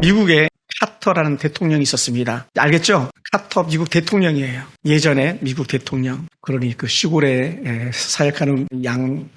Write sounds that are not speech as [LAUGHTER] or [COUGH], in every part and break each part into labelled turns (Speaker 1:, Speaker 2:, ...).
Speaker 1: 미국에 카터라는 대통령이 있었습니다. 알겠죠? 카터 미국 대통령이에요. 예전에 미국 대통령. 그러니 그 시골에 에, 사역하는 양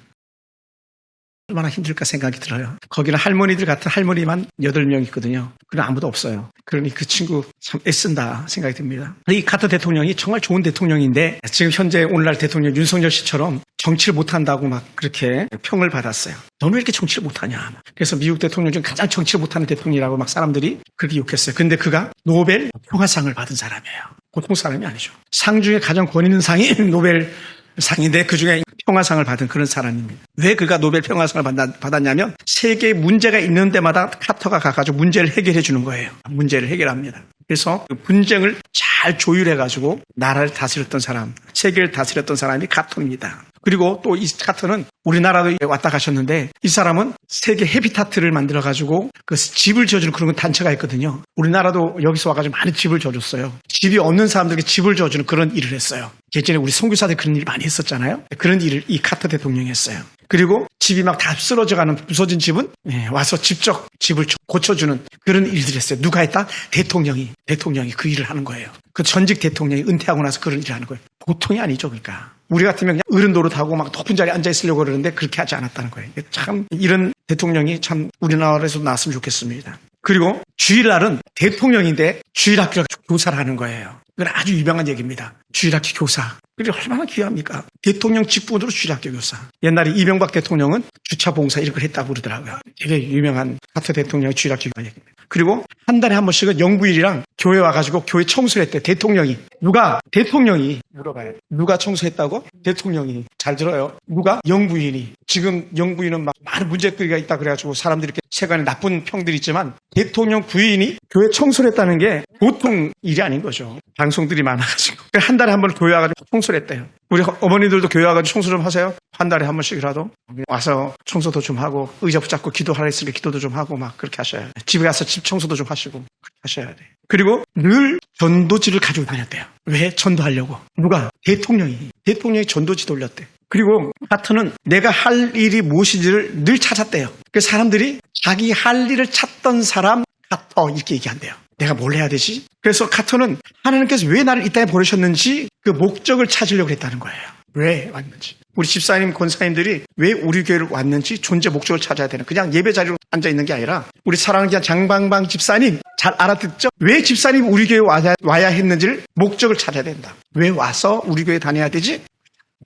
Speaker 1: 얼마나 힘들까 생각이 들어요. 거기는 할머니들 같은 할머니만 8명 있거든요. 그럼 아무도 없어요. 그러니 그 친구 참 애쓴다 생각이 듭니다. 이 카터 대통령이 정말 좋은 대통령인데 지금 현재 오늘날 대통령 윤석열 씨처럼 정치를 못한다고 막 그렇게 평을 받았어요. 너는 왜 이렇게 정치를 못하냐. 그래서 미국 대통령 중 가장 정치를 못하는 대통령이라고 막 사람들이 그렇게 욕했어요. 근데 그가 노벨 평화상을 받은 사람이에요. 보통 사람이 아니죠. 상 중에 가장 권위 있는 상이 [LAUGHS] 노벨 상인데 그 중에 평화상을 받은 그런 사람입니다. 왜 그가 노벨 평화상을 받았- 받았냐면 세계에 문제가 있는 데마다 카터가 가가지고 문제를 해결해 주는 거예요. 문제를 해결합니다. 그래서 그 분쟁을 잘 조율해 가지고 나라를 다스렸던 사람, 세계를 다스렸던 사람이 카터입니다. 그리고 또이 카터는 우리나라도 왔다 가셨는데 이 사람은 세계 헤비타트를 만들어 가지고 그 집을 지어주는 그런 단체가 있거든요. 우리나라도 여기서 와가지고 많이 집을 지어줬어요. 집이 없는 사람들에게 집을 지어주는 그런 일을 했어요. 예전에 우리 선교사들 그런 일 많이 했었잖아요. 그런 일을 이 카터 대통령이 했어요. 그리고 집이 막 다 쓰러져가는 부서진 집은 예, 와서 직접 집을 고쳐주는 그런 일들을 했어요. 누가 했다? 대통령이 대통령이 그 일을 하는 거예요. 그 전직 대통령이 은퇴하고 나서 그런 일을 하는 거예요. 보통이 아니죠, 그러니까. 우리 같으면 그냥 어른 노릇하고 막 높은 자리에 앉아 있으려고 그러는데 그렇게 하지 않았다는 거예요. 참 이런 대통령이 참 우리나라에서 나왔으면 좋겠습니다. 그리고 주일날은 대통령인데 주일학교 교사를 하는 거예요. 이건 아주 유명한 얘기입니다. 주일학교 교사. 그게 얼마나 귀합니까? 대통령 직분으로 주일학교 교사. 옛날에 이명박 대통령은 주차 봉사 이런 걸 했다고 그러더라고요. 되게 유명한 카터 대통령의 주일학교 교사 얘기입니다. 그리고 한 달에 한 번씩은 영부일이랑 교회 와가지고 교회 청소를 했대. 대통령이. 누가? 대통령이. 물어봐요. 누가 청소했다고? 대통령이. 잘 들어요. 누가? 영부인이. 지금 영부인은 막 많은 문제거리가 있다 그래가지고 사람들이 이렇게 세간에 나쁜 평들이 있지만 대통령 부인이 교회 청소를 했다는 게 보통 일이 아닌 거죠. 방송들이 많아가지고. 한 달에 한 번 교회 와가지고 청소를 했대요. 우리 어머니들도 교회 와가지고 청소 좀 하세요. 한 달에 한 번씩이라도 와서 청소도 좀 하고 의자 붙잡고 기도하라 했으니까 기도도 좀 하고 막 그렇게 하셔야 돼요. 집에 가서 집 청소도 좀 하시고 그렇게 하셔야 돼요. 그리고 늘 전도지를 가지고 다녔대요. 왜? 전도하려고. 누가? 대통령이. 대통령이 전도지 돌렸대. 그리고 하트는 내가 할 일이 무엇인지를 늘 찾았대요. 그 사람들이 자기 할 일을 찾던 사람 카터 이렇게 얘기한대요. 내가 뭘 해야 되지? 그래서 카터는 하나님께서 왜 나를 이 땅에 보내셨는지 그 목적을 찾으려고 했다는 거예요. 왜 왔는지. 우리 집사님, 권사님들이 왜 우리 교회를 왔는지 존재 목적을 찾아야 되는 그냥 예배 자리로 앉아 있는 게 아니라 우리 사랑하는 그냥 장방방 집사님 잘 알아듣죠? 왜 집사님 우리 교회 와야, 와야 했는지를 목적을 찾아야 된다. 왜 와서 우리 교회 다녀야 되지?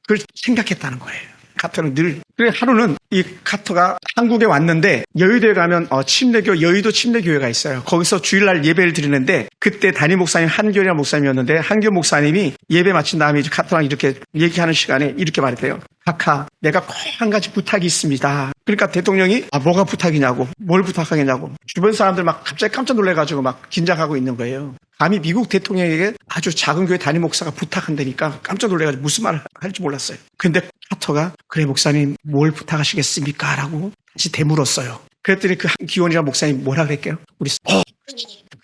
Speaker 1: 그걸 생각했다는 거예요. 카터는 늘. 그래 하루는 이 카터가 한국에 왔는데 여의도에 가면 어, 침례교 여의도 침례교회가 있어요. 거기서 주일날 예배를 드리는데 그때 담임 목사님 한결이라는 목사님이었는데 한결 목사님이 예배 마친 다음에 이제 카터랑 이렇게 얘기하는 시간에 이렇게 말했대요. 카카, 내가 꼭 한 가지 부탁이 있습니다. 그러니까 대통령이 아 뭐가 부탁이냐고, 뭘 부탁하겠냐고. 주변 사람들 막 갑자기 깜짝 놀래가지고 막 긴장하고 있는 거예요. 감히 미국 대통령에게 아주 작은 교회 담임 목사가 부탁한다니까 깜짝 놀래가지고 무슨 말을 할지 몰랐어요. 근데 카터가 그래 목사님 뭘 부탁하시겠습니까? 라고 다시 되물었어요. 그랬더니 그 기원이라는 목사님 뭐라 그랬게요? 우리 어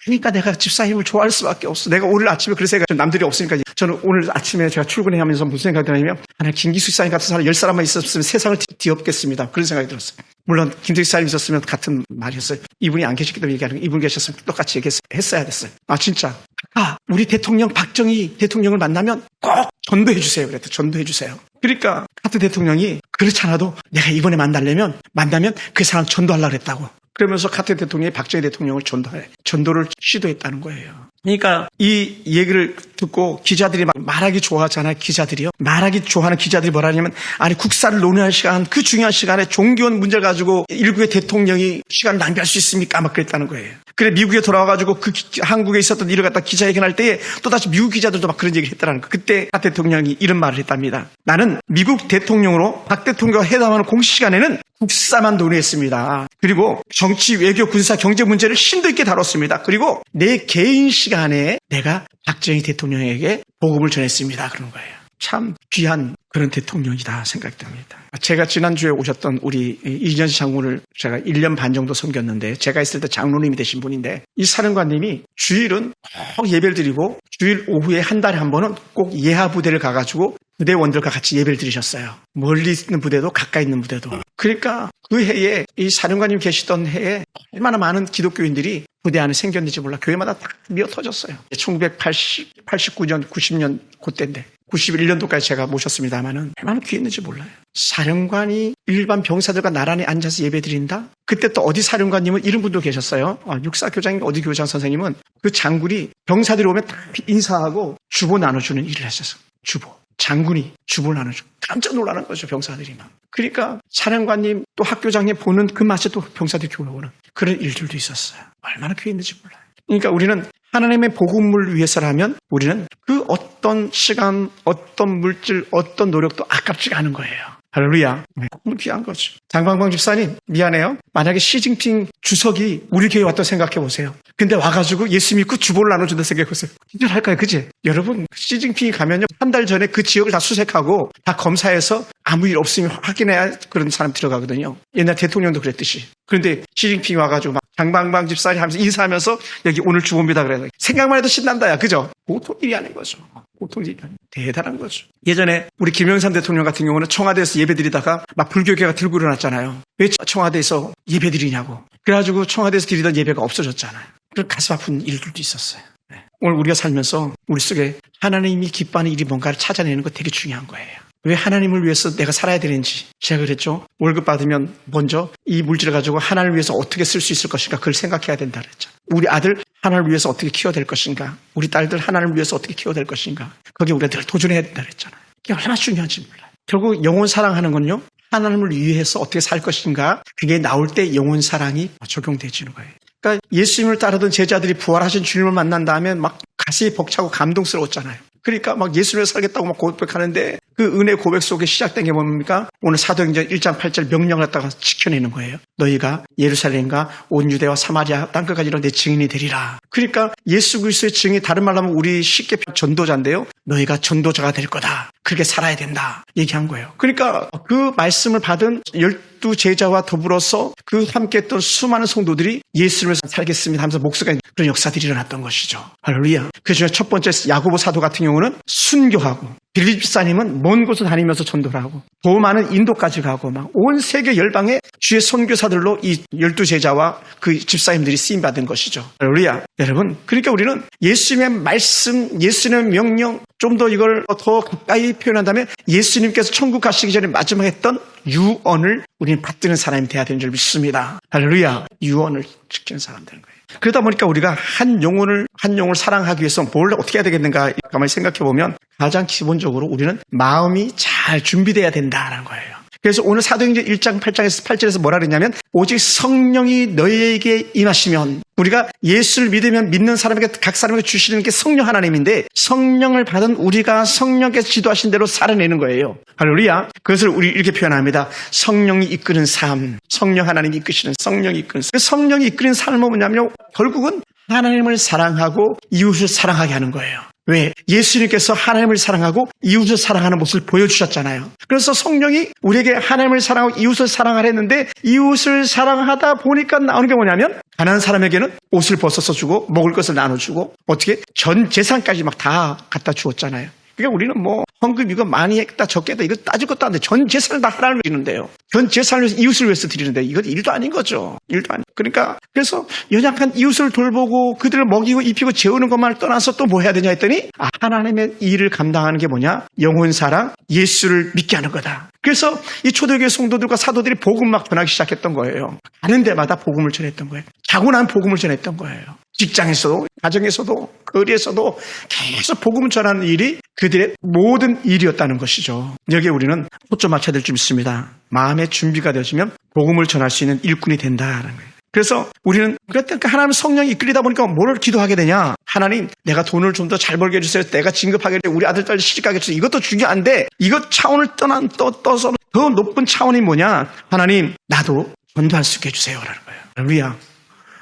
Speaker 1: 그러니까 내가 집사님을 좋아할 수밖에 없어. 내가 오늘 아침에 그래서 제가 남들이 없으니까 저는 오늘 아침에 제가 출근해 하면서 무슨 생각이 드냐면 하나 김기수 집사님 같은 사람 열 사람만 있었으면 세상을 뒤- 뒤엎겠습니다. 그런 생각이 들었어요. 물론 김기수 집사님 있었으면 같은 말이었어요. 이분이 안 계시기 때문에 얘기하는 거 이분 계셨으면 똑같이 얘기했어야 됐어요. 아 진짜. 아 우리 대통령 박정희 대통령을 만나면 꼭 전도해 주세요. 그랬대. 전도해 주세요. 그러니까 카트 대통령이 그렇지 않아도 내가 이번에 만나려면 만나면 그 사람 전도하려고 그랬다고. 그러면서 카트 대통령이 박정희 대통령을 전도해 전도를 시도했다는 거예요. 그러니까 이 얘기를 듣고 기자들이 막 말하기 좋아하잖아요. 기자들이요. 말하기 좋아하는 기자들이 뭐라 하냐면 아니 국사를 논의할 시간 그 중요한 시간에 종교원 문제를 가지고 일국의 대통령이 시간을 낭비할 수 있습니까? 막 그랬다는 거예요. 그래 미국에 돌아와가지고 그 기- 한국에 있었던 일을 갖다 기자회견할 때에 또다시 미국 기자들도 막 그런 얘기를 했다는 거. 그때 박 대통령이 이런 말을 했답니다. 나는 미국 대통령으로 박 대통령과 회담하는 공식 시간에는 국사만 논의했습니다. 그리고 정치, 외교, 군사, 경제 문제를 심도 있게 다뤘습니다. 그리고 내 개인 시간 에 내가 박정희 대통령에게 보급을 전했습니다. 그런 거예요. 참 귀한 그런 대통령이다 생각이 듭니다. 제가 지난주에 오셨던 우리 이전시 장군을 제가 1년 반 정도 섬겼는데 제가 있을 때 장로님이 되신 분인데 이 사령관님이 주일은 꼭 예배를 드리고 주일 오후에 한 달에 한 번은 꼭 예하 부대를 가가지고 부대원들과 같이 예배를 드리셨어요. 멀리 있는 부대도 가까이 있는 부대도. 그러니까 그 해에 이 사령관님 계시던 해에 얼마나 많은 기독교인들이 부대 안에 생겼는지 몰라. 교회마다 다 미어 터졌어요. 1980, 89년, 90년 그때인데. 91년도까지 제가 모셨습니다만은 얼마나 귀했는지 몰라요. 사령관이 일반 병사들과 나란히 앉아서 예배 드린다? 그때 또 어디 사령관님은 이런 분도 계셨어요. 아, 육사 교장님, 어디 교장 선생님은 그 장군이 병사들이 오면 다 인사하고 주보 나눠주는 일을 했었어. 주보. 장군이 주보를 나눠주고 깜짝 놀라는 거죠, 병사들이 막. 그러니까 사령관님 또 학교장님 보는 그 맛에 또 병사들이 교육하는 그런 일들도 있었어요. 얼마나 귀했는지 몰라요. 그러니까 우리는 하나님의 복음을 위해서라면 우리는 그 어떤 시간, 어떤 물질, 어떤 노력도 아깝지가 않은 거예요. 할렐루야. 네, 너무 귀한 거죠. 장광광 집사님, 미안해요. 만약에 시진핑 주석이 우리 교회 왔다 생각해 보세요. 근데 와가지고 예수 믿고 주보를 나눠준다 생각해 보세요. 기절할까요? 그지? 여러분, 시진핑이 가면요. 한 달 전에 그 지역을 다 수색하고 다 검사해서 아무 일 없으면 확인해야 그런 사람 들어가거든요. 옛날 대통령도 그랬듯이. 그런데 시진핑이 와가지고 막 장방방 집사님 하면서 인사하면서 여기 오늘 주보입니다. 그래서 생각만 해도 신난다. 야. 그죠? 보통 일이 아닌 거죠. 보통 일이 아닌 대단한 거죠. 예전에 우리 김영삼 대통령 같은 경우는 청와대에서 예배 드리다가 막 불교계가 들고 일어났잖아요. 왜 청와대에서 예배 드리냐고. 그래가지고 청와대에서 드리던 예배가 없어졌잖아요. 그 가슴 아픈 일들도 있었어요. 네. 오늘 우리가 살면서 우리 속에 하나님이 기뻐하는 일이 뭔가를 찾아내는 거 되게 중요한 거예요. 왜 하나님을 위해서 내가 살아야 되는지 제가 그랬죠. 월급 받으면 먼저 이 물질을 가지고 하나님을 위해서 어떻게 쓸 수 있을 것인가 그걸 생각해야 된다 그랬죠. 우리 아들 하나님을 위해서 어떻게 키워야 될 것인가. 우리 딸들 하나님을 위해서 어떻게 키워야 될 것인가. 거기에 우리가 늘 도전해야 된다 그랬잖아요. 이게 얼마나 중요한지 몰라요. 결국 영혼 사랑하는 건요. 하나님을 위해서 어떻게 살 것인가. 그게 나올 때 영혼 사랑이 적용되지는 거예요. 그러니까 예수님을 따르던 제자들이 부활하신 주님을 만난 다음에 막 가슴이 벅차고 감동스러웠잖아요. 그러니까 막 예수를 살겠다고 막 고백하는데 그 은혜 고백 속에 시작된 게 뭡니까? 오늘 사도행전 1장 8절 명령을 갖다가 지켜내는 거예요. 너희가 예루살렘과 온 유대와 사마리아 땅끝까지 이런 내 증인이 되리라. 그러니까 예수 그리스도의 증이 다른 말로 하면 우리 쉽게 전도자인데요. 너희가 전도자가 될 거다. 그렇게 살아야 된다. 얘기한 거예요. 그러니까 그 말씀을 받은 열 두 제자와 더불어서 그 함께 했던 수많은 성도들이 위해서 살겠습니다 하면서 목숨까지 그런 역사들이 일어났던 것이죠. 할렐루야. 그 중에 첫 번째 야고보 사도 같은 경우는 순교하고 빌립 집사님은 먼 곳을 다니면서 전도를 하고 더 많은 인도까지 가고 막 온 세계 열방에 주의 선교사들로 이 열두 제자와 그 집사님들이 쓰임 받은 것이죠. 할렐루야. 여러분, 그러니까 우리는 예수님의 말씀, 예수님의 명령 좀 더 이걸 더 가까이 표현한 다면 예수님께서 천국 가시기 전에 마지막 했던 유언을 우리는 받드는 사람이 돼야 되는 줄 믿습니다. 할렐루야. 유언을 지키는 사람 되는 거예요. 그러다 보니까 우리가 한 영혼을 한 영혼을 사랑하기 위해서 뭘 어떻게 해야 되겠는가 가만히 생각해 보면 가장 기본적으로 우리는 마음이 잘 준비돼야 된다라는 거예요. 그래서 오늘 사도행전 1장 8장에서 8절에서 뭐라 그랬냐면 오직 성령이 너희에게 임하시면 우리가 예수를 믿으면 믿는 사람에게 각 사람에게 주시는 게 성령 하나님인데 성령을 받은 우리가 성령께서 지도하신 대로 살아내는 거예요. 할렐루야. 그것을 우리 이렇게 표현합니다. 성령이 이끄는 삶, 성령 하나님이 이끄시는 성령이 이끄는 삶. 그 성령이 이끄는 삶은 뭐냐면 결국은 하나님을 사랑하고 이웃을 사랑하게 하는 거예요. 왜? 예수님께서 하나님을 사랑하고 이웃을 사랑하는 모습을 보여주셨잖아요. 그래서 성령이 우리에게 하나님을 사랑하고 이웃을 사랑하랬는데 이웃을 사랑하다 보니까 나오는 게 뭐냐면 가난한 사람에게는 옷을 벗어서 주고 먹을 것을 나눠주고 어떻게 전 재산까지 막 다 갖다 주었잖아요. 그러니까 우리는 뭐 헌금 이거 많이 했다 적게 했다 이거 따질 것도 안 돼. 전 재산을 다 하나님을 드리는데요. 전 재산을 위해서 이웃을 위해서 드리는데 이건 일도 아닌 거죠. 일도 아니. 그러니까 그래서 연약한 이웃을 돌보고 그들을 먹이고 입히고 재우는 것만을 떠나서 또 뭐 해야 되냐 했더니 아, 하나님의 일을 감당하는 게 뭐냐? 영혼 사랑, 예수를 믿게 하는 거다. 그래서 이 초대교회 성도들과 사도들이 복음 막 전하기 시작했던 거예요. 가는 데마다 복음을 전했던 거예요. 자고 난 복음을 전했던 거예요. 직장에서도, 가정에서도, 거리에서도 계속 복음을 전하는 일이 그들의 모든 일이었다는 것이죠. 여기에 우리는 초점 맞춰야 될 줄 믿습니다. 마음의 준비가 되어지면 복음을 전할 수 있는 일꾼이 된다는 거예요. 그래서 우리는 그러니까 하나님 성령이 이끌리다 보니까 뭘 기도하게 되냐? 하나님, 내가 돈을 좀 더 잘 벌게 해주세요. 내가 진급하게 해주세요. 우리 아들 딸 시집가게 해주세요. 이것도 중요한데 이것 차원을 떠난 떠, 떠서 더 높은 차원이 뭐냐? 하나님, 나도 전도할 수 있게 해주세요라는 거예요. 할렐루야.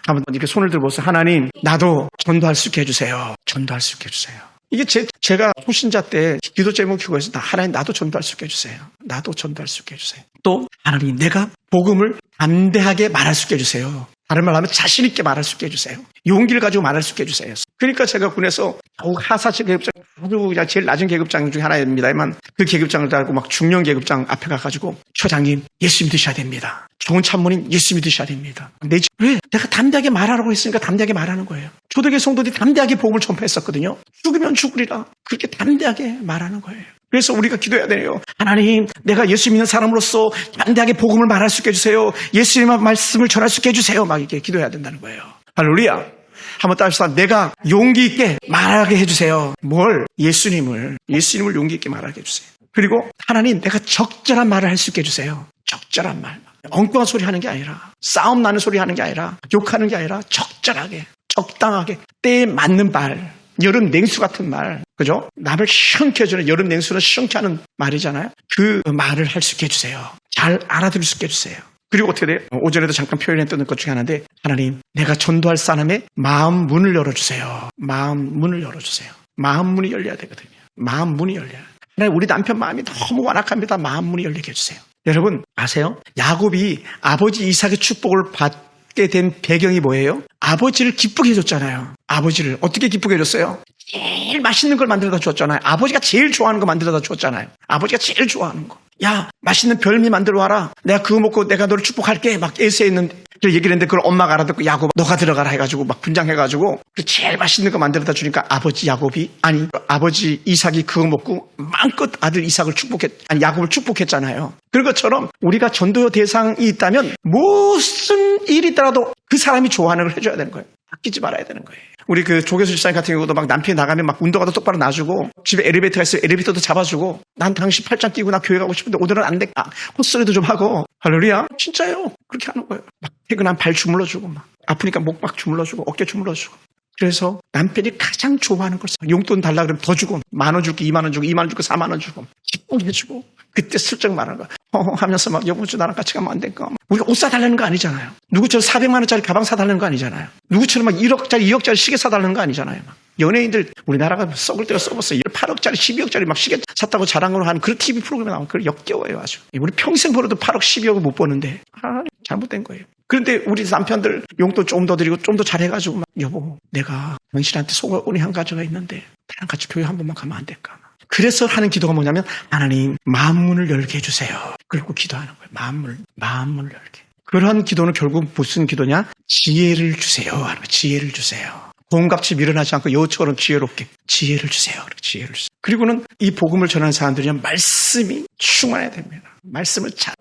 Speaker 1: 한번 이렇게 손을 들어보세요. 하나님, 나도 전도할 수 있게 해주세요. 전도할 수 있게 해주세요. 이게 제, 제가 후신자 때 기도 제목이 그거였어요. 나, 하나님, 나도 전도할 수 있게 해주세요. 나도 전도할 수 있게 해주세요. 또, 하나님, 내가 복음을 담대하게 말할 수 있게 해주세요. 다른 말로 하면 자신 있게 말할 수 있게 해주세요. 용기를 가지고 말할 수 있게 해주세요. 그러니까 제가 군에서 더욱 하사실 계 아주 그냥 제일 낮은 계급장 중에 하나입니다만 그 계급장을 달고 막 중령 계급장 앞에 가가지고 초장님 예수 믿으셔야 됩니다. 좋은 참모님 예수 믿으셔야 됩니다. 내 집, 왜? 내가 담대하게 말하라고 했으니까 담대하게 말하는 거예요. 초대교 성도들이 담대하게 복음을 전파했었거든요. 죽으면 죽으리라. 그렇게 담대하게 말하는 거예요. 그래서 우리가 기도해야 돼요. 하나님, 내가 예수 믿는 사람으로서 담대하게 복음을 말할 수 있게 해주세요. 예수님의 말씀을 전할 수 있게 해주세요. 막 이렇게 기도해야 된다는 거예요. 할렐루야. 한번 따라서 내가 용기 있게 말하게 해주세요. 뭘? 예수님을, 예수님을 용기 있게 말하게 해주세요. 그리고 하나님, 내가 적절한 말을 할 수 있게 해주세요. 적절한 말. 엉뚱한 소리 하는 게 아니라, 싸움 나는 소리 하는 게 아니라, 욕하는 게 아니라, 적절하게, 적당하게, 때에 맞는 말. 여름 냉수 같은 말, 그죠? 남을 시원케 해주는 여름 냉수는 시원케 하는 말이잖아요. 그 말을 할 수 있게 해주세요. 잘 알아들을 수 있게 해주세요. 그리고 어떻게 돼요? 오전에도 잠깐 표현했던 것 중에 하나인데, 하나님, 내가 전도할 사람의 마음 문을 열어주세요. 마음 문을 열어주세요. 마음 문이 열려야 되거든요. 마음 문이 열려야. 하나님, 우리 남편 마음이 너무 완악합니다. 마음 문이 열리게 해주세요. 여러분, 아세요? 야곱이 아버지 이삭의 축복을 받게 된 배경이 뭐예요? 아버지를 기쁘게 해줬잖아요. 아버지를 어떻게 기쁘게 해줬어요? 제일 맛있는 걸 만들어다 줬잖아요. 아버지가 제일 좋아하는 거 만들어다 줬잖아요. 아버지가 제일 좋아하는 거. 야, 맛있는 별미 만들어 와라. 내가 그거 먹고 내가 너를 축복할게. 막 에세에 있는 그 얘기를 했는데 그걸 엄마가 알아듣고 야곱 너가 들어가라 해가지고 막 분장해가지고 그 제일 맛있는 거 만들어다 주니까 아버지 야곱이 아니 아버지 이삭이 그거 먹고 마음껏 아들 이삭을 축복했 아니 야곱을 축복했잖아요. 그런 것처럼 우리가 전도 대상이 있다면 무슨 일이 있더라도 그 사람이 좋아하는 걸 해줘야 되는 거예요. 아끼지 말아야 되는 거예요. 우리 그 조교수 집사님 같은 경우도 막 남편이 나가면 막 운동화도 똑바로 놔주고 집에 엘리베이터가 있으면 엘리베이터도 잡아주고 난 당신 팔짱 끼고 나 교회 가고 싶은데 오늘은 안 돼. 아, 헛소리도 좀 하고 할렐루야. 진짜요. 그렇게 하는 거예요. 막 퇴근하면 발 주물러주고 막 아프니까 목 막 주물러주고 어깨 주물러주고 그래서 남편이 가장 좋아하는 걸 써. 용돈 달라 그러면 더 주고 만 원 줄게 이만 원 주고 이만 원 주고 사만 원 주고 기쁘게해주고 그때 슬쩍 말하는 거야. 허허 하면서 막 여보 주 나랑 같이 가면 안 될까? 우리가 옷 사달라는 거 아니잖아요. 누구처럼 400만 원짜리 가방 사달라는 거 아니잖아요. 누구처럼 막 1억짜리 2억짜리 시계 사달라는 거 아니잖아요. 막. 연예인들 우리나라가 썩을 때가 썩었어. 8억짜리 12억짜리 막 시계 샀다고 자랑을 하는 그런 TV 프로그램이 나오면 그걸 역겨워요 아주. 우리 평생 벌어도 8억 12억을 못 버는데 아, 잘못된 거예요. 그런데 우리 남편들 용돈 좀 더 드리고 좀 더 잘해가지고 막 여보 내가 당신한테 소원이 한 가지가 있는데 나랑 같이 교회 한 번만 가면 안 될까? 그래서 하는 기도가 뭐냐면 하나님 마음 문을 열게 해주세요. 그리고 기도하는 거예요. 마음 문, 마음 문을 열게. 그런 기도는 결국 무슨 기도냐? 지혜를 주세요. 지혜를 주세요. 공값이 밀어나지 않고 여우처럼 지혜롭게 지혜를 주세요. 지혜를 주세요. 그리고는 이 복음을 전하는 사람들은 말씀이 충만해야 됩니다. 말씀을 잘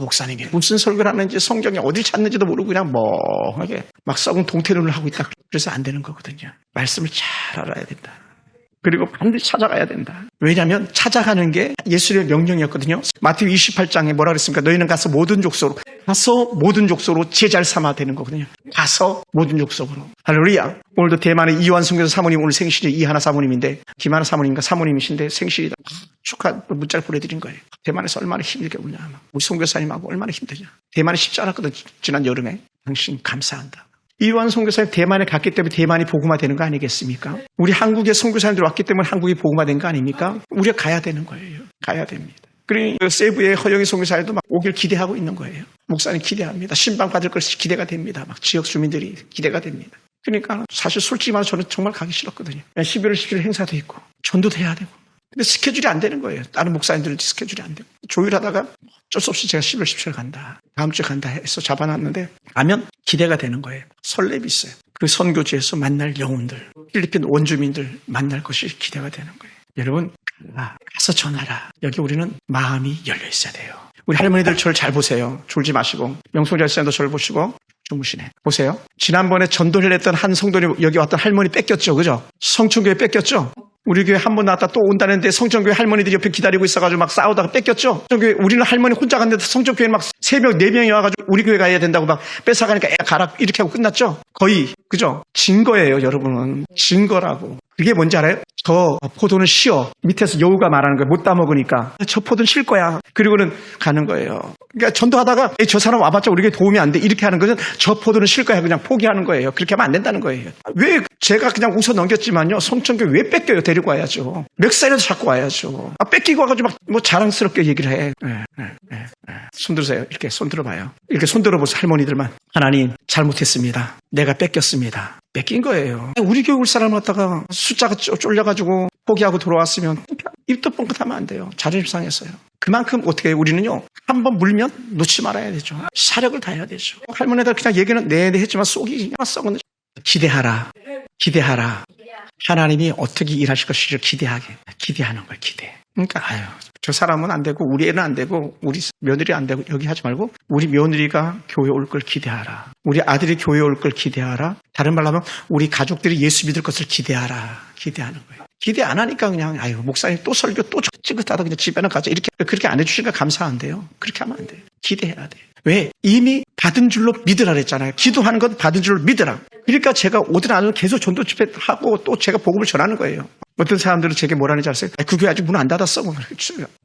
Speaker 1: 목사님이 무슨 설교를 하는지 성경에 어딜 찾는지도 모르고 그냥 멍하게 막 썩은 동태눈을 하고 있다. 그래서 안 되는 거거든요. 말씀을 잘 알아야 된다. 그리고 반드시 찾아가야 된다. 왜냐하면 찾아가는 게 예수의 명령이었거든요. 마태오 28장에 뭐라 그랬습니까? 너희는 가서 모든 족속으로 가서 모든 족속으로 제자를 삼아 되는 거거든요. 가서 모든 족속으로. 할렐루야. 오늘도 대만의 이완 선교사 사모님 오늘 생신이 이하나 사모님인데 김하나 사모님과 사모님이신데 생신이다. 축하 문자를 보내드린 거예요. 대만에서 얼마나 힘들게 우냐. 우리 선교사님하고 얼마나 힘드냐. 대만에 쉽지 않았거든. 지난 여름에. 당신 감사한다. 이완 선교사님 대만에 갔기 때문에 대만이 복음화 되는 거 아니겠습니까? 우리 한국에 선교사님들 왔기 때문에 한국이 복음화 된 거 아닙니까? 우리가 가야 되는 거예요. 가야 됩니다. 그러니 그 세부의 허영희 선교사님도 막 오길 기대하고 있는 거예요. 목사님 기대합니다. 신방 받을 것이 기대가 됩니다. 막 지역 주민들이 기대가 됩니다. 그러니까 사실 솔직히 말해서 저는 정말 가기 싫었거든요. 11월 17일 행사도 있고 전도도 해야 되고. 근데 스케줄이 안 되는 거예요. 다른 목사님들은 스케줄이 안 되고. 조율하다가 어쩔 수 없이 제가 11월 17일 간다. 다음 주에 간다 해서 잡아놨는데 가면 기대가 되는 거예요. 설렘이 있어요. 그 선교지에서 만날 영혼들, 필리핀 원주민들 만날 것이 기대가 되는 거예요. 여러분 아, 가서 전하라. 여기 우리는 마음이 열려 있어야 돼요. 우리 할머니들 저를 잘 보세요. 졸지 마시고 열사님도 저를 보시고 주무시네. 보세요. 지난번에 전도를 했던 한 성도님 여기 왔던 할머니 뺏겼죠. 그죠? 성춘교회 뺏겼죠? 우리 교회 한 번 나왔다 또 온다는데 성전교회 할머니들이 옆에 기다리고 있어가지고 막 싸우다가 뺏겼죠. 성전교회 우리는 할머니 혼자 갔는데 성전교회 막세 명, 네 명이 와가지고 우리 교회 가야 된다고 막 뺏어가니까 애 가라 이렇게 하고 끝났죠. 거의 그죠? 증거예요, 여러분은 증거라고. 그게 뭔지 알아요? 저 포도는 쉬어 밑에서 여우가 말하는 거예요. 못 따먹으니까 저 포도는 쉴 거야. 그리고는 가는 거예요. 그러니까 전도하다가 저 사람 와봤자 우리에게 도움이 안 돼. 이렇게 하는 것은 저 포도는 실 거야. 그냥 포기하는 거예요. 그렇게 하면 안 된다는 거예요. 왜 제가 그냥 웃어 넘겼지만요. 성천교 왜 뺏겨요? 데리고 와야죠. 몇 살에도 자꾸 와야죠. 아, 뺏기고 와가지고 막 뭐 자랑스럽게 얘기를 해. 예, 예, 예, 예. 손 들으세요. 이렇게 손 들어봐요. 이렇게 손 들어보세요. 할머니들만. 하나님, 잘못했습니다. 내가 뺏겼습니다. 뺏긴 거예요. 우리 올 사람 갖다가 숫자가 쪼- 쫄려가지고 포기하고 돌아왔으면 입도 뻥끗하면 안 돼요. 자존심 상했어요. 그만큼 어떻게? 우리는요. 한 번 물면 놓지 말아야 되죠. 사력을 다해야 되죠. 할머니들 그냥 얘기는 네네 했지만 속이 그냥 썩은 기대하라. 기대하라. 하나님이 어떻게 일하실 것을 기대하게. 기대하는 거예요. 기대. 그러니까 아유 저 사람은 안 되고 우리 애는 안 되고 우리 며느리 안 되고 여기 하지 말고 우리 며느리가 교회 올 걸 기대하라. 우리 아들이 교회 올 걸 기대하라. 다른 말로 하면 우리 가족들이 예수 믿을 것을 기대하라. 기대하는 거예요. 기대 안 하니까 그냥 아유 목사님 또 설교 또 찌긋하다 그냥 집에는 가자 이렇게 그렇게 안 해주시니까 감사한데요. 그렇게 하면 안 돼요. 기대해야 돼. 왜 이미 받은 줄로 믿으라 그랬잖아요. 기도하는 건 받은 줄로 믿으라. 그러니까 제가 오든 안 오든 계속 전도 집회하고 또 제가 복음을 전하는 거예요. 어떤 사람들은 제게 뭐라는지 아세요? 아, 그 교회 아직 문 안 닫았어. 뭐.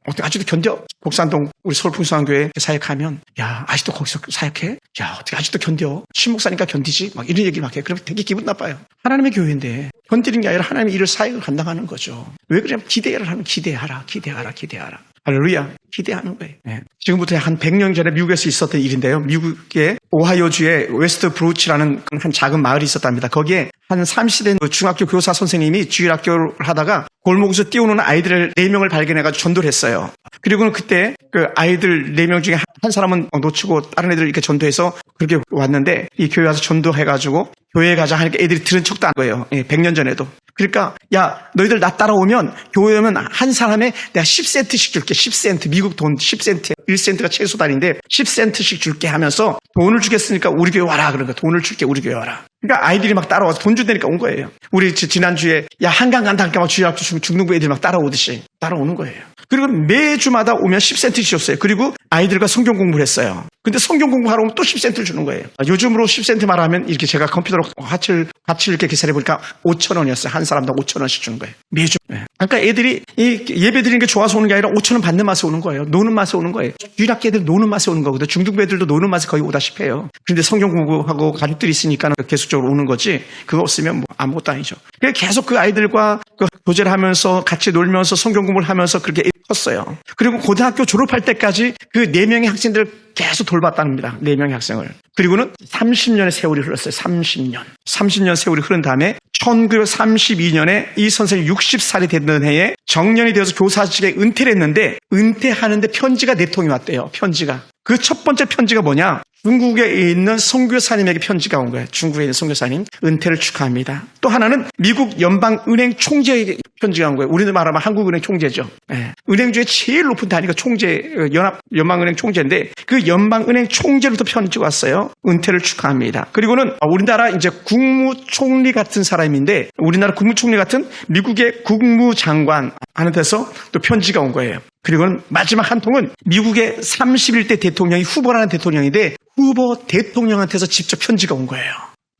Speaker 1: 어떻게 아직도 견뎌? 복산동 우리 서울풍성교회 사역하면 야 아직도 거기서 사역해? 야 어떻게 아직도 견뎌? 신목사니까 견디지? 막 이런 얘기 막 해. 그러면 되게 기분 나빠요. 하나님의 교회인데 견디는 게 아니라 하나님의 일을 사역을 감당하는 거죠. 왜 그러냐면 기대를 하면 기대하라, 기대하라, 기대하라. 할렐루야. 기대하는 거예요. 네. 지금부터 한 100년 전에 미국에서 있었던 일인데요. 미국의 오하이오주의 웨스트 브루치라는 한 작은 마을이 있었답니다. 거기에 한 30대 중학교 교사 선생님이 주일학교를 하다가 골목에서 뛰어오는 아이들 4명을 발견해가지고 전도를 했어요. 그리고는 그때 그 아이들 4명 중에 한 사람은 놓치고 다른 애들 이렇게 전도해서 그렇게 왔는데 이 교회 와서 전도해가지고 교회에 가자 하니까 애들이 들은 척도 안 거예요. 예, 100년 전에도. 그러니까 야 너희들 나 따라오면 교회 오면 한 사람에 내가 10센트씩 줄게. 10센트. 미국 돈 10센트. 1센트가 최소 단위인데 10센트씩 줄게 하면서 돈을 주겠으니까 우리 교회 와라 거 돈을 줄게. 우리 교회 와라 그러니까 아이들이 막 따라와서 돈 준다니까 온 거예요. 우리 지- 지난주에 야 한강 간다 하니까 막 주일학교 중- 중등부 애들이 막 따라오듯이 따라오는 거예요. 그리고 매주마다 오면 10센트씩 줬어요. 그리고 아이들과 성경 공부를 했어요. 근데 성경 공부하러 오면 또 10센트를 주는 거예요. 아, 요즘으로 10센트 말하면 이렇게 제가 컴퓨터로 화칠 화칠 이렇게 계산해 보니까 5천 원이었어요. 한 사람당 5천 원씩 주는 거예요. 매주. 네. 그러니까 애들이 이 예배 드리는 게 좋아서 오는 게 아니라 5천 원 받는 맛에 오는 거예요. 노는 맛에 오는 거예요. 유일학교 애들 노는 맛에 오는 거거든요. 중등부 애들도 노는 맛에 거의 오다시피 해요. 그런데 성경 공부하고 가족들이 있으니까 계속적으로 오는 거지 그거 없으면 뭐 아무것도 아니죠. 계속 그 아이들과 그 교제를 하면서 같이 놀면서 성경 공부를 하면서 그렇게 컸어요 그리고 고등학교 졸업할 때까지 그네 명의 학생들을 계속 돌봤답니다. 네 명의 학생을. 그리고는 30년의 세월이 흘렀어요. 30년. 30년 세월이 흐른 다음에 1932년에 이 선생이 60살이 됐던 해에 정년이 되어서 교사직에 은퇴를 했는데 은퇴하는데 편지가 네 통이 왔대요. 편지가. 그 첫 번째 편지가 뭐냐? 중국에 있는 선교사님에게 편지가 온 거예요. 중국에 있는 선교사님 은퇴를 축하합니다. 또 하나는 미국 연방은행 총재에게 편지가 온 거예요. 우리는 말하면 한국은행 총재죠. 예. 은행 중에 제일 높은 단위가 총재, 어, 연합 연방은행 총재인데 그 연방은행 총재로부터 편지가 왔어요. 은퇴를 축하합니다. 그리고는 우리나라 이제 국무총리 같은 사람인데 우리나라 국무총리 같은 미국의 국무장관 하는 데서 또 편지가 온 거예요. 그리고는 마지막 한 통은 미국의 31대 대통령이 후보라는 대통령인데 후보 대통령한테서 직접 편지가 온 거예요.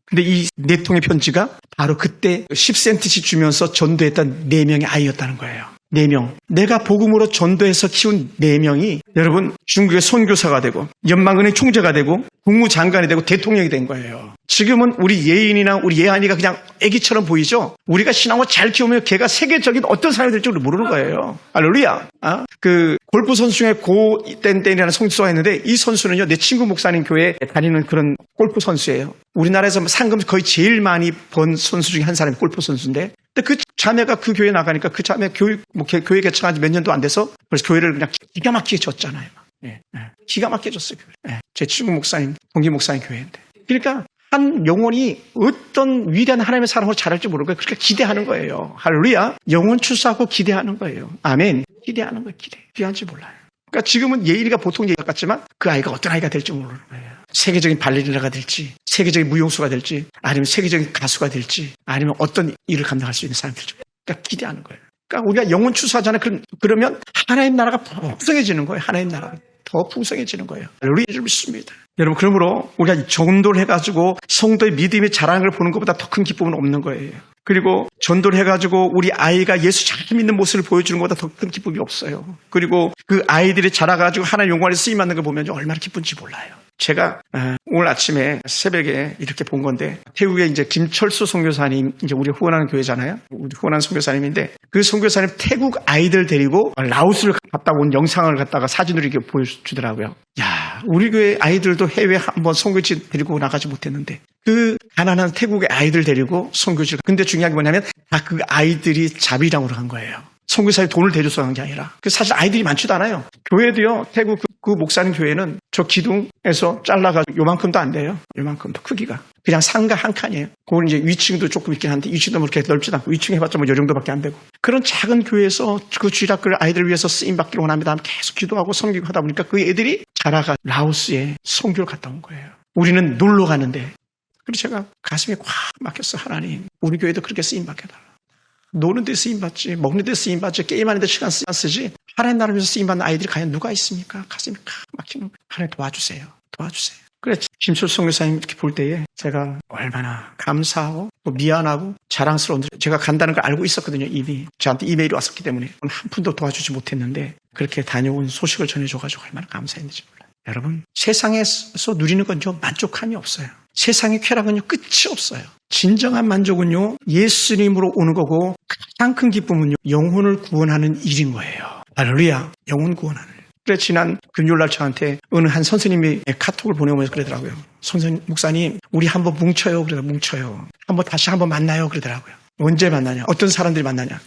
Speaker 1: 근데 이 네 통의 편지가 바로 그때 10센트씩 주면서 전도했던 네 명의 아이였다는 거예요. 네 명. 내가 복음으로 전도해서 키운 네 명이 여러분 중국의 선교사가 되고 연방은행 총재가 되고 국무장관이 되고 대통령이 된 거예요. 지금은 우리 예인이나 우리 예한이가 그냥 아기처럼 보이죠? 우리가 신앙을 잘 키우면 걔가 세계적인 어떤 사람이 될지 모르는 거예요. 할렐루야. 아, 그 골프 선수 중에 고땡땡이라는 선수가 있는데 이 선수는요 내 친구 목사님 교회에 다니는 그런 골프 선수예요. 우리나라에서 상금 거의 제일 많이 번 선수 중에 한 사람이 골프 선수인데 근데 그 자매가 그 교회 나가니까 그 자매 교육 뭐 개- 교회 개청한 지 몇 년도 안 돼서 그래서 교회를 그냥 기가 막히게 졌잖아요. 예, 예. 기가 막히게 졌어요. 교회. 예. 제 친구 목사님, 동기 목사님 교회인데. 그러니까 한 영혼이 어떤 위대한 하나님의 사랑을 잘할지 모르고 그렇게 기대하는 거예요. 할렐루야. 영혼 추수하고 기대하는 거예요. 아멘. 기대하는 거예요. 기대. 기대한지 몰라요. 그러니까 지금은 예일이가 보통 예일 같지만 그 아이가 어떤 아이가 될지 모르는 거예요. 세계적인 발레리나가 될지, 세계적인 무용수가 될지, 아니면 세계적인 가수가 될지, 아니면 어떤 일을 감당할 수 있는 사람이 될지. 그러니까 기대하는 거예요. 그러니까 우리가 영혼 추수하잖아요. 그럼- 그러면 하나님 나라가 풍성해지는 거예요. 하나님 나라가. 더 풍성해지는 거예요. 우리를 믿습니다. 여러분, 그러므로 우리가 정도를 해가지고 성도의 믿음이 걸 보는 것보다 더 큰 기쁨은 없는 거예요. 그리고 전도를 해가지고 우리 아이가 예수 잘 믿는 모습을 보여주는 것보다 더 큰 기쁨이 없어요. 그리고 그 아이들이 자라가지고 하나의 영광에 쓰임 받는 걸 보면 얼마나 기쁜지 몰라요. 제가 아, 오늘 아침에 새벽에 이렇게 본 건데 태국에 이제 김철수 선교사님 이제 우리 후원하는 교회잖아요. 우리 후원하는 선교사님인데 그 선교사님 태국 아이들 데리고 라오스를 갔다 온 영상을 갖다가 사진으로 이렇게 보여주더라고요. 야, 우리 교회 아이들도 해외 한번 선교지 데리고 나가지 못했는데 그 가난한 태국의 아이들 데리고 선교지. 근데 중요한 게 뭐냐면 다 그 아이들이 자비랑으로 간 거예요. 선교사에 돈을 대줘서 한게 아니라. 그 사실 아이들이 많지도 않아요. 교회도요, 태국 그, 그 목사님 교회는 저 기둥에서 잘라가지고 요만큼도 안 돼요. 요만큼도 크기가. 그냥 상가 한 칸이에요. 그건 이제 위층도 조금 있긴 한데 위층도 뭐 그렇게 넓지도 않고 위층 해봤자 뭐 요 정도밖에 안 되고. 그런 작은 교회에서 그 주일학교를 아이들 위해서 쓰임 받기를 원합니다. 계속 기도하고 섬기고 하다 보니까 그 애들이 자라가 라오스에 선교를 갔다 온 거예요. 우리는 놀러 가는데. 그래서 제가 가슴이 꽉 막혔어. 하나님. 우리 교회도 그렇게 쓰임 받게 달라. 노는 데 쓰임 받지, 먹는 데 쓰임 받지, 게임하는 데 시간 쓰- 쓰지. 하나님 나라에서 쓰임 받는 아이들이 과연 누가 있습니까? 가슴이 칵 막히는 거예요. 하나님 도와주세요. 도와주세요. 그래 김철수 선교사님 이렇게 볼 때에 제가 얼마나 감사하고 또 미안하고 자랑스러운데 제가 간다는 걸 알고 있었거든요 이미 저한테 이메일이 왔었기 때문에 한 푼도 도와주지 못했는데 그렇게 다녀온 소식을 전해줘가지고 얼마나 감사했는지 몰라요. 여러분 세상에서 누리는 건요 만족함이 없어요. 세상의 쾌락은요 끝이 없어요. 진정한 만족은요 예수님으로 오는 거고 가장 큰 기쁨은요 영혼을 구원하는 일인 거예요. 할렐루야 영혼 구원하는 일. 그래 지난 금요일날 저한테 어느 한 선생님이 카톡을 보내오면서 그러더라고요. 선생님 목사님 우리 한번 뭉쳐요. 그래서 뭉쳐요. 한번 다시 한번 만나요. 그러더라고요. 언제 만나냐? 어떤 사람들이 만나냐?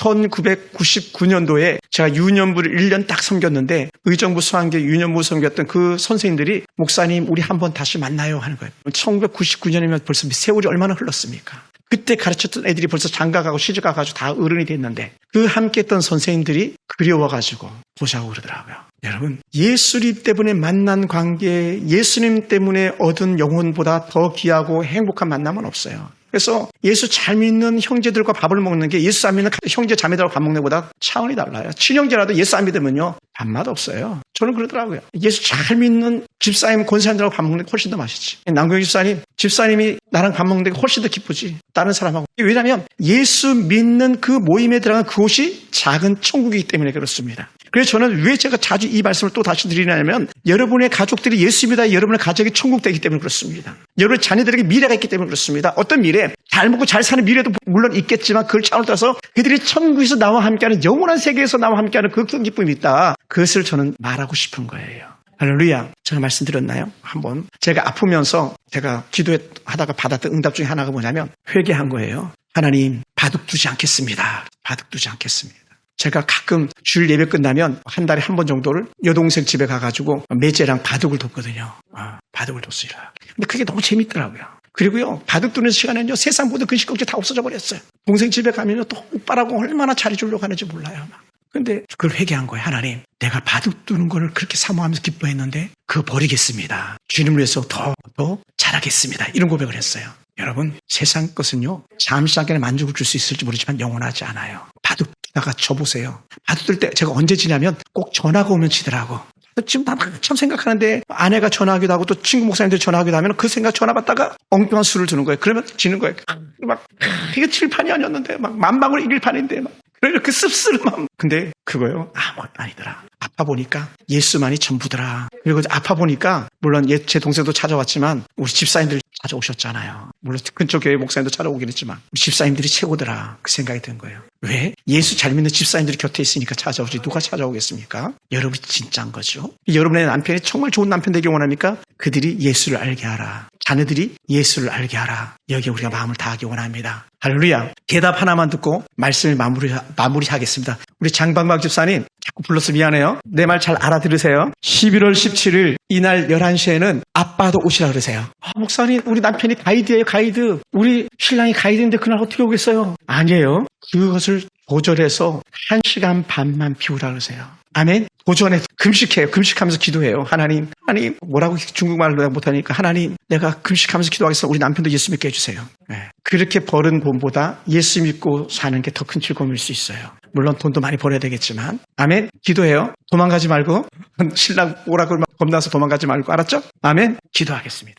Speaker 1: 1999년도에 제가 유년부를 1년 딱 섬겼는데 의정부 수학계 유년부 섬겼던 그 선생님들이 목사님 우리 한번 다시 만나요 하는 거예요. 1999년이면 벌써 세월이 얼마나 흘렀습니까? 그때 가르쳤던 애들이 벌써 장가가고 시집가가지고 다 어른이 됐는데 그 함께했던 선생님들이 그리워가지고 보자고 그러더라고요. 여러분 예수님 때문에 만난 관계 예수님 때문에 얻은 영혼보다 더 귀하고 행복한 만남은 없어요. 그래서 예수 잘 믿는 형제들과 밥을 먹는 게 예수 안 믿는 형제 자매들하고 밥 먹는 것보다 차원이 달라요. 친형제라도 예수 안 믿으면요 밥맛 없어요. 저는 그러더라고요. 예수 잘 믿는 집사님 권사님들하고 밥 먹는 게 훨씬 더 맛있지. 남경 집사님 집사님이 나랑 밥 먹는 게 훨씬 더 기쁘지. 다른 사람하고. 왜냐하면 예수 믿는 그 모임에 들어간 그곳이 작은 천국이기 때문에 그렇습니다. 그래서 저는 왜 제가 자주 이 말씀을 또 다시 드리냐면 여러분의 가족들이 예수입니다. 여러분의 가족이 천국 되기 때문에 그렇습니다. 여러분의 자녀들에게 미래가 있기 때문에 그렇습니다. 어떤 미래? 잘 먹고 잘 사는 미래도 물론 있겠지만 그걸 차원을 떠서 그들이 천국에서 나와 함께하는 영원한 세계에서 나와 함께하는 그 큰 기쁨이 있다. 그것을 저는 말하고 싶은 거예요. 할렐루야. 제가 말씀드렸나요? 한번. 제가 아프면서 제가 기도하다가 받았던 응답 중에 하나가 뭐냐면 회개한 거예요. 하나님, 바둑 두지 않겠습니다. 바둑 두지 않겠습니다. 제가 가끔 주일 예배 끝나면 한 달에 한 번 정도를 여동생 집에 가가지고 매제랑 바둑을 뒀거든요. 아, 바둑을 뒀어요. 근데 그게 너무 재밌더라고요. 그리고요, 바둑 두는 시간에는요, 세상 모든 근식걱정 다 없어져 버렸어요. 동생 집에 가면요, 또 오빠라고 얼마나 잘해주려고 하는지 몰라요. 막. 근데 그걸 회개한 거예요. 하나님, 내가 바둑 두는 거를 그렇게 사모하면서 기뻐했는데 그거 버리겠습니다. 주님을 위해서 더, 더 잘하겠습니다. 이런 고백을 했어요. 여러분, 세상 것은요, 잠시간에 만족을 줄 수 있을지 모르지만 영원하지 않아요. 바둑 두다가 쳐보세요. 바둑 둘때 제가 언제 지냐면 꼭 전화가 오면 치더라고. 지금 참 생각하는데 아내가 전화하기도 하고 또 친구 목사님들 전화하기도 하면 그 생각 전화 받다가 엉뚱한 수를 두는 거예요. 그러면 지는 거예요. 막 이게 칠판이 아니었는데 막 만방으로 이길 판인데 막 그래 그 마음. 근데 그거요 아무것도 아니더라. 아파 보니까 예수만이 전부더라. 그리고 아파 보니까 물론 옛제 동생도 찾아왔지만 우리 집사님들 찾아오셨잖아요. 물론 근처 교회 목사님도 찾아오긴 했지만 우리 집사님들이 최고더라. 그 생각이 든 거예요. 왜? 예수 잘 믿는 집사님들이 곁에 있으니까 찾아오지 누가 찾아오겠습니까? 여러분이 진짜인 거죠. 여러분의 남편이 정말 좋은 남편 되길 원합니까? 그들이 예수를 알게 하라. 자녀들이 예수를 알게 하라. 여기에 우리가 마음을 다하기 원합니다. 할렐루야. 대답 하나만 듣고 말씀을 마무리, 마무리하겠습니다. 우리 장방박 집사님, 자꾸 불러서 미안해요. 내 말 잘 알아들으세요. 11월 17일 이날 11시에는 아빠도 오시라 그러세요. 아, 목사님, 우리 남편이 가이드예요, 가이드. 우리 신랑이 가이드인데 그날 어떻게 오겠어요? 아니에요. 그것을 조절해서 1시간 반만 비우라 그러세요. 아멘. 도전해 금식해요. 금식하면서 기도해요. 하나님, 하나님 뭐라고 중국말로 못하니까 하나님 내가 금식하면서 기도하겠어. 우리 남편도 예수 믿게 해주세요. 네. 그렇게 버는 돈보다 예수 믿고 사는 게 더 큰 즐거움일 수 있어요. 물론 돈도 많이 벌어야 되겠지만 아멘. 기도해요. 도망가지 말고 [LAUGHS] 신랑 오라고 겁나서 도망가지 말고 알았죠? 아멘. 기도하겠습니다.